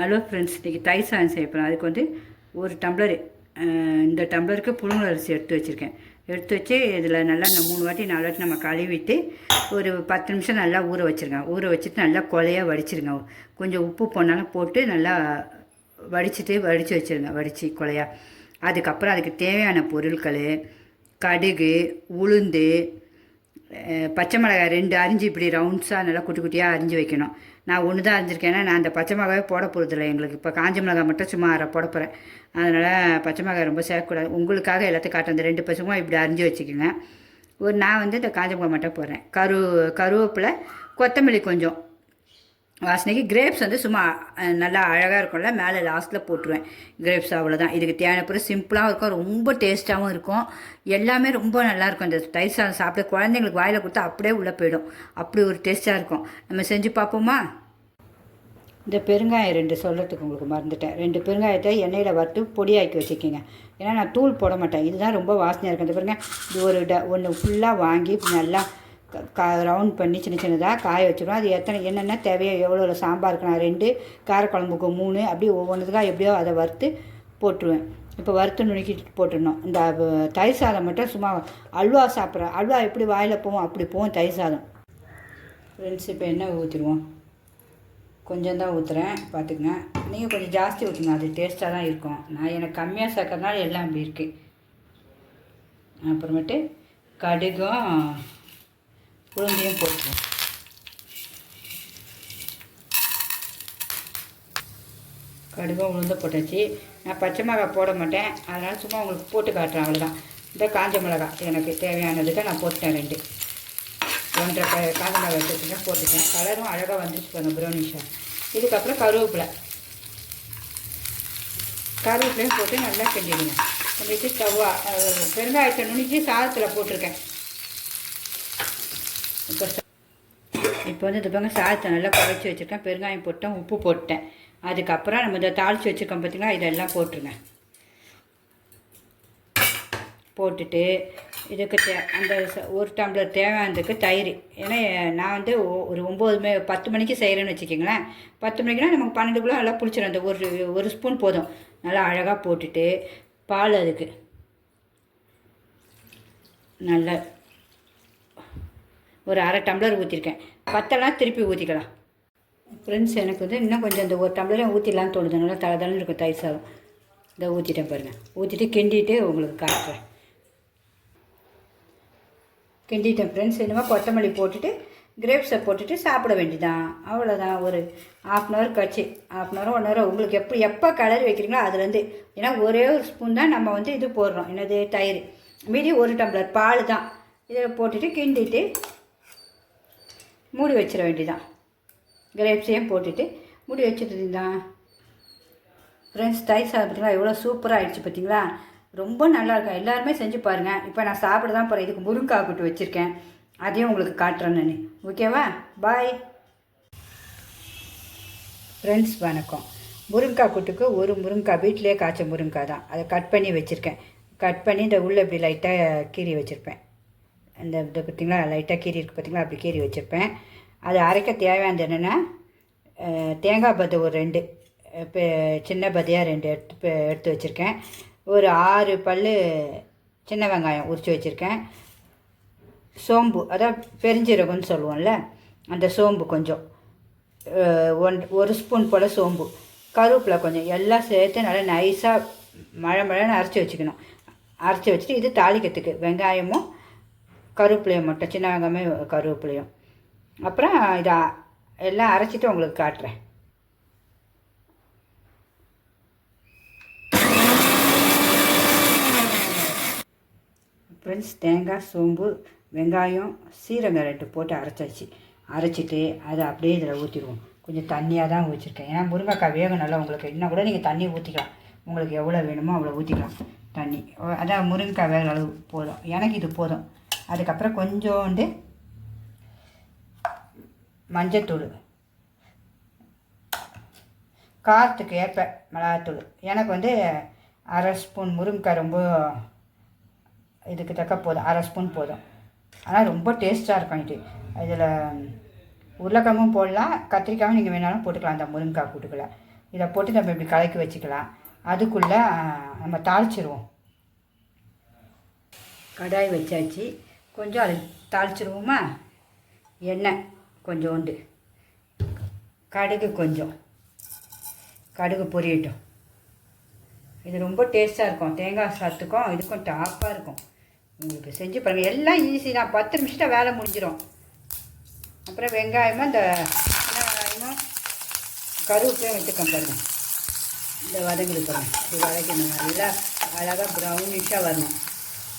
Hello friends இன்றைக்கி தை சாதம் செய்ய போகிறேன் அதுக்கு வந்து ஒரு டம்ளர் இந்த டம்ளருக்கு புழுங்கல் அரிசி எடுத்து வச்சுருக்கேன். எடுத்து வச்சு இதில் நல்லா இந்த மூணு வாட்டி நாலு வாட்டி நம்ம கழுவிட்டு ஒரு பத்து நிமிஷம் நல்லா ஊற வச்சுருங்க. ஊற வச்சுட்டு நல்லா கொலையாக வடிச்சிருங்க. கொஞ்சம் உப்பு போனாலும் போட்டு நல்லா வடிச்சிட்டு வடித்து வச்சுருங்க. வடித்து கொலையாக அதுக்கப்புறம் அதுக்கு தேவையான பொருட்கள் கடுகு உளுந்து பச்சை மிளகாய் ரெண்டு அரிஞ்சு இப்படி ரவுண்ட்ஸாக நல்லா குட்டி குட்டியாக அரிஞ்சு வைக்கணும். நான் ஒன்று தான் அரிஞ்சிருக்கேன் நான் அந்த பச்சை மிளகாவே போட போகிறதில்ல எங்களுக்கு இப்போ காஞ்ச மிளகாய் மட்டும் சும்மா அரை போட போகிறேன் அதனால் பச்சை மிளகாய் ரொம்ப சேர்க்கக்கூடாது. உங்களுக்காக எல்லாத்தையும் காட்டுறேன். இந்த ரெண்டு பச்சை இப்படி அரிஞ்சு வச்சுக்கோங்க. ஒரு நான் வந்து இந்த காஞ்ச மிளகாய் மட்டும் போடுறேன். கரு கருவேப்பிலை கொத்தமல்லி கொஞ்சம். வாசனைக்கு கிரேப்ஸ் வந்து சும்மா நல்லா அழகாக இருக்கும்ல மேலே லாஸ்ட்டில் போட்டுருவேன். கிரேப்ஸ் அவ்வளோதான் இதுக்கு தேவையான பிறகு சிம்பிளாகவும் இருக்கும் ரொம்ப டேஸ்ட்டாகவும் இருக்கும். எல்லாமே ரொம்ப நல்லாயிருக்கும் இந்த தயிர் சாதம் சாப்பிட குழந்தைங்களுக்கு வாயில் கொடுத்தா அப்படியே உள்ளே போயிடும். அப்படி ஒரு டேஸ்ட்டாக இருக்கும். நம்ம செஞ்சு பார்ப்போமா? இந்த பெருங்காயம் ரெண்டு சொல்கிறதுக்கு உங்களுக்கு மறந்துட்டேன். ரெண்டு பெருங்காயத்தை எண்ணெயில் வறுத்து பொடியாக்கி வச்சுக்கோங்க. ஏன்னா நான் தூள் போட மாட்டேன். இதுதான் ரொம்ப வாசனையாக இருக்கும். இந்த பாருங்க இது ஒரு ட ஒன்று ஃபுல்லாக வாங்கி நல்லா கா ரவுண்ட் பண்ணி சின்ன சின்னதாக காய வச்சிருவோம். அது எத்தனை என்னென்ன தேவையோ எவ்வளோ சாம்பாருக்கு நான் ரெண்டு காரக்குழம்புக்கு மூணு அப்படி ஒவ்வொன்றுத்துக்காக எப்படியோ அதை வறுத்து போட்டுருவேன். இப்போ வறுத்து நுணுக்கிட்டு போட்டுடணும். இந்த தயிர் சாதம் மட்டும் சும்மா அல்வா சாப்பிட்றேன் அல்வா எப்படி வாயில் போவோம் அப்படி போவோம் தயிர் சாதம். ஃப்ரெண்ட்ஸ் இப்போ என்ன ஊற்றிடுவோம் கொஞ்சம் தான் ஊற்றுறேன் பார்த்துக்குங்க. நீங்கள் கொஞ்சம் ஜாஸ்தி ஊற்றுங்க அது டேஸ்ட்டாக தான் இருக்கும். நான் எனக்கு கம்மியாக சேர்க்கறதுனால எல்லாம் அப்படி இருக்குது அப்புறமேட்டு கடுகும் உளுந்தையும் போட்டுருவோம் கடுகும் உளுந்த போட்டாச்சு. நான் பச்சை மிளகாய் போட மாட்டேன். அதனால் சும்மா உங்களுக்கு போட்டு காட்டுறேன் அவ்வளோதான் இந்த காஞ்ச மிளகாய் எனக்கு தேவையானதுக்கு நான் போட்டேன் ரெண்டு. ஒன்றரை காஞ்ச மிளகா எடுத்துக்கிட்டேன் போட்டுட்டேன். கலரும் அழகாக வந்துச்சு பாருங்க ப்ரௌனிஷாக இதுக்கப்புறம் கருவேப்பிலை. கருவேப்பிலையும் போட்டு நல்லா கிண்டிடுங்க. கிண்டிட்டு ஸ்டவ்வாக பெருங்காயத்தை நுணுக்கி சாதத்தில் போட்டிருக்கேன். இப்போ இப்போ வந்து இந்த பாருங்க சாதத்தை நல்லா குழச்சி வச்சுருக்கேன். பெருங்காயம் போட்டேன் உப்பு போட்டேன். அதுக்கப்புறம் நம்ம இதை தாளித்து வச்சுருக்கோம் பார்த்திங்கன்னா இதெல்லாம் போட்டுருங்க. போட்டுட்டு இதுக்கு தே அந்த ஒரு டம்ளர் தேவையானதுக்கு தயிர். ஏன்னா நான் வந்து ஒ- ஒரு ஒம்பது மே பத்து மணிக்கு செய்கிறேன்னு வச்சுக்கிங்களேன். பத்து மணிக்குனா நமக்கு பன்னெண்டுக்குள்ளே நல்லா பிடிச்சிடும் அந்த ஒரு ஒரு ஸ்பூன் போதும். நல்லா அழகாக போட்டுட்டு பால் அதுக்கு. நல்ல ஒரு அரை டம்ளர் ஊற்றிருக்கேன் பத்தெல்லாம் திருப்பி ஊற்றிக்கலாம் ஃப்ரெண்ட்ஸ் எனக்கு வந்து இன்னும் கொஞ்சம் இந்த ஒரு டம்ளரே ஊற்றிடலான்னு தோணுது. நல்லா தலை தலைன்னு இருக்கும் தயிர் சாதம். இதை ஊற்றிட்டேன் பாருங்கள் ஊற்றிட்டு கிண்டிட்டு உங்களுக்கு காட்டுறேன். கிண்டிட்டேன் ஃப்ரெண்ட்ஸ் என்னமோ கொத்தமல்லி போட்டுட்டு கிரேப்ஸை போட்டுட்டு சாப்பிட வேண்டியதான் அவ்வளோதான் ஒரு ஆஃப் அன் ஹவர் கழிச்சு half an hour one hour உங்களுக்கு எப்போ எப்போ கலர் வைக்கிறீங்களோ அதுலேருந்து. ஏன்னா ஒரே ஒரு ஸ்பூன் தான் நம்ம வந்து இது போடுறோம். என்னது? தயிர். மீதி ஒரு டம்ளர் பால் தான். இதில் போட்டுட்டு கிண்டிட்டு மூடி வச்சிட வேண்டியதான் கிரேப்ஸையும் போட்டுட்டு மூடி வச்சுருந்தீங்கதான் ஃப்ரெண்ட்ஸ் தை சாதம் எவ்வளோ சூப்பராக ஆயிடுச்சு பார்த்தீங்களா ரொம்ப நல்லாயிருக்கும் எல்லாருமே செஞ்சு பாருங்கள் இப்போ நான் சாப்பிட தான் போகிறேன் இதுக்கு முருங்காய் கூட்டு வச்சுருக்கேன். அதையும் உங்களுக்கு காட்டுறேன் நான். ஓகேவா பாய் ஃப்ரெண்ட்ஸ் வணக்கம். முருங்கைக்காய் கூட்டுக்கு ஒரு முருங்கைக்காய் வீட்டிலே காய்ச்ச முருங்கைக்காய் தான். அதை கட் பண்ணி வச்சுருக்கேன். கட் பண்ணி இந்த உள்ளே இப்படி லைட்டாக கீறி வச்சுருப்பேன். அந்த இது பார்த்தீங்களா லைட்டாக கீறி இருக்குது பார்த்தீங்களா அப்படி கீறி வச்சுருப்பேன். அது அரைக்க தேவையானது என்னென்னா தேங்காய் பத்து ஒரு ரெண்டு இப்போ சின்ன பதியாக ரெண்டு எடுத்து எடுத்து வச்சுருக்கேன். ஒரு ஆறு பல் சின்ன வெங்காயம் உரித்து வச்சுருக்கேன். சோம்பு அதான் பெருஞ்சீரகம்னு சொல்லுவோம்ல அந்த சோம்பு கொஞ்சம். ஒன் ஒரு ஸ்பூன் போல் சோம்பு. கருவேப்பிலை கொஞ்சம் எல்லாம் சேர்த்து நல்லா நைஸாக மழை மழைன்னு அரைச்சி வச்சுக்கணும். அரைச்சி வச்சுட்டு இது தாளிக்கிறதுக்கு வெங்காயமும் கருவேப்பிலையும் மட்டும் சின்ன வெங்காயமே கருவேப்பிலையும். அப்புறம் இதை எல்லாம் அரைச்சிட்டு உங்களுக்கு காட்டுறேன். ஃப்ரெண்ட்ஸ் தேங்காய் சோம்பு வெங்காயம் சீரகம் ரெண்டு போட்டு அரைச்சாச்சு. அரைச்சிட்டு அதை அப்படியே இதில் ஊற்றிடுவோம் கொஞ்சம் தண்ணியாக தான் ஊற்றிருக்கேன் ஏன்னா முருங்கைக்காய் வேகம் நல்லா உங்களுக்கு இன்னும் கூட நீங்கள் தண்ணி ஊற்றிக்கலாம் உங்களுக்கு எவ்வளோ வேணுமோ அவ்வளோ ஊற்றிக்கலாம் தண்ணி. அதான் முருங்கைக்காய் வேக அளவு போதும். எனக்கு இது போதும். அதுக்கப்புறம் கொஞ்சோண்டு மஞ்சத்தூள். காரத்துக்கு ஏற்ப மிளகாத்தூள். எனக்கு வந்து அரை ஸ்பூன் முருங்கைக்காய் ரொம்ப இதுக்கு தக்க போதும். அரை ஸ்பூன் போதும். ஆனால் ரொம்ப டேஸ்ட்டாக இருக்கும் இது. இதில் உருளைக்கிழங்கும் போடலாம் கத்திரிக்காயும் நீங்கள் வேணாலும் போட்டுக்கலாம் அந்த முருங்கைக்காய் கூட்டுக்குள்ள. இதை போட்டு நம்ம இப்படி கலக்கி வச்சுக்கலாம். அதுக்குள்ளே நம்ம தாளிச்சிருவோம். கடாய் வச்சாச்சு. கொஞ்சம் அது தாளிச்சிருவோமா? எண்ணெய் கொஞ்சோண்டு. கடுகு கொஞ்சம். கடுகு பொரியட்டும். இது ரொம்ப டேஸ்ட்டாக இருக்கும். தேங்காய் சாத்துக்கும் இதுக்கும் டாப்பாக இருக்கும். உங்களுக்கு செஞ்சு பாருங்கள் எல்லாம் ஈஸி தான். பத்து நிமிஷத்தில் வேலை முடிஞ்சிடும் அப்புறம் வெங்காயமும் இந்த வெங்காயமும் கருவேப்பிலையும் வச்சுக்கோங்க பாருங்கள் இந்த வதங்குது பாருங்கள் இது வதக்கணும் நல்லா அழகாக ப்ரௌனிஷாக வரணும்.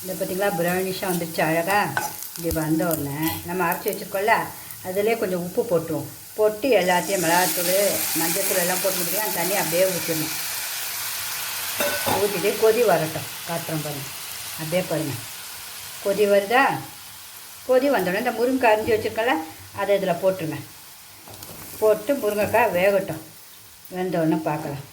இந்த பார்த்திங்களா ப்ரௌனிஷாக வந்துடுச்சு அழகாக இப்படி வந்தோடனே நம்ம அரைச்சி வச்சுருக்கோம்ல அதிலே கொஞ்சம் உப்பு போட்டுருவோம் போட்டு எல்லாத்தையும் மிளகாத்தூள் மஞ்சத்தூள் எல்லாம் போட்டு முடியும் அந்த தண்ணி அப்படியே ஊற்றிடணும் ஊற்றிட்டு கொதி வரட்டும். காட்டுறோம் பாருங்கள் அப்படியே பாருங்கள் கொதி வருதா? கொதி வந்தோடனே இந்த முருங்கைக்காய் அரிஞ்சு வச்சுருக்கல அதை இதில் போட்டுருங்க. போட்டு முருங்கைக்காய் வேகட்டும். வெந்தோடனே பார்க்கலாம்.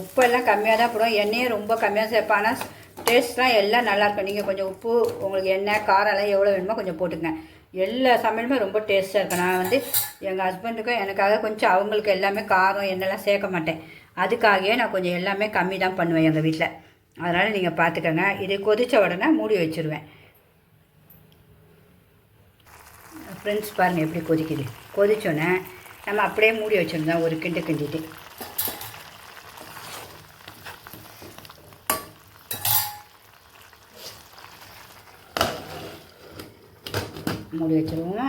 உப்பெல்லாம் கம்மியாக தான் போடுவோம் எண்ணெயும் ரொம்ப கம்மியாக சேர்ப்பேன். ஆனால் டேஸ்ட்லாம் எல்லாம் நல்லாயிருக்கும் நீங்கள் கொஞ்சம் உப்பு உங்களுக்கு எண்ணெய் காரெல்லாம் எவ்வளோ வேணுமோ கொஞ்சம் போட்டுக்கங்க. எல்லா சமையலுமே ரொம்ப டேஸ்ட்டாக இருக்கும். நான் வந்து எங்கள் ஹஸ்பண்டுக்கும் எனக்காக கொஞ்சம் அவங்களுக்கு எல்லாமே காரம் எண்ணெய்லாம் சேர்க்க மாட்டேன். அதுக்காகவே நான் கொஞ்சம் எல்லாமே கம்மி தான் பண்ணுவேன் எங்கள் வீட்டில் அதனால் நீங்கள் பார்த்துக்கோங்க இது கொதித்த உடனே மூடி வச்சுருவேன். ஃப்ரெண்ட்ஸ் பாருங்கள் எப்படி கொதிக்குது. கொதிச்சோன்னே நம்ம அப்படியே மூடி வச்சுருந்தோம் ஒரு கிண்டு கிண்டிட்டு. மூடி வச்சுருவோமா?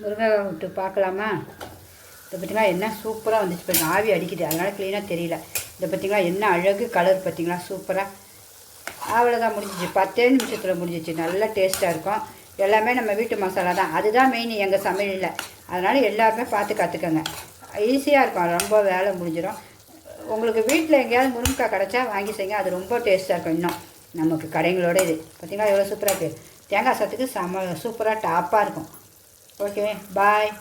முருங்கைக்காய் விட்டு பார்க்கலாமா? இதை பார்த்தீங்களா என்ன சூப்பராக வந்துச்சு பாருங்க. ஆவி அடிக்குது. அதனால் க்ளீனாக தெரியல. இதை பார்த்திங்களா என்ன அழகு கலர் பார்த்திங்களா சூப்பராக அவ்வளோதான் முடிஞ்சிச்சு. பத்தே நிமிஷத்தில் முடிஞ்சிச்சு. நல்லா டேஸ்ட்டாக இருக்கும். எல்லாமே நம்ம வீட்டு மசாலா தான். அதுதான் மெயின் எங்கள் சமையலில். அதனால் எல்லாருமே பார்த்து கற்றுக்கங்க ஈஸியாக இருக்கும். ரொம்ப வேலை முடிஞ்சிடும் உங்களுக்கு வீட்டில் எங்கேயாவது முருங்கைக்காய் கிடச்சா வாங்கி செய்யுங்க. அது ரொம்ப டேஸ்ட்டாக இருக்கும் இன்னும். நமக்கு கடைங்களோட இது. பார்த்திங்களா எவ்வளோ சூப்பராக இருக்குது தேங்காய் சத்துக்கு செம சூப்பராக டாப்பாக இருக்கும். Okay bye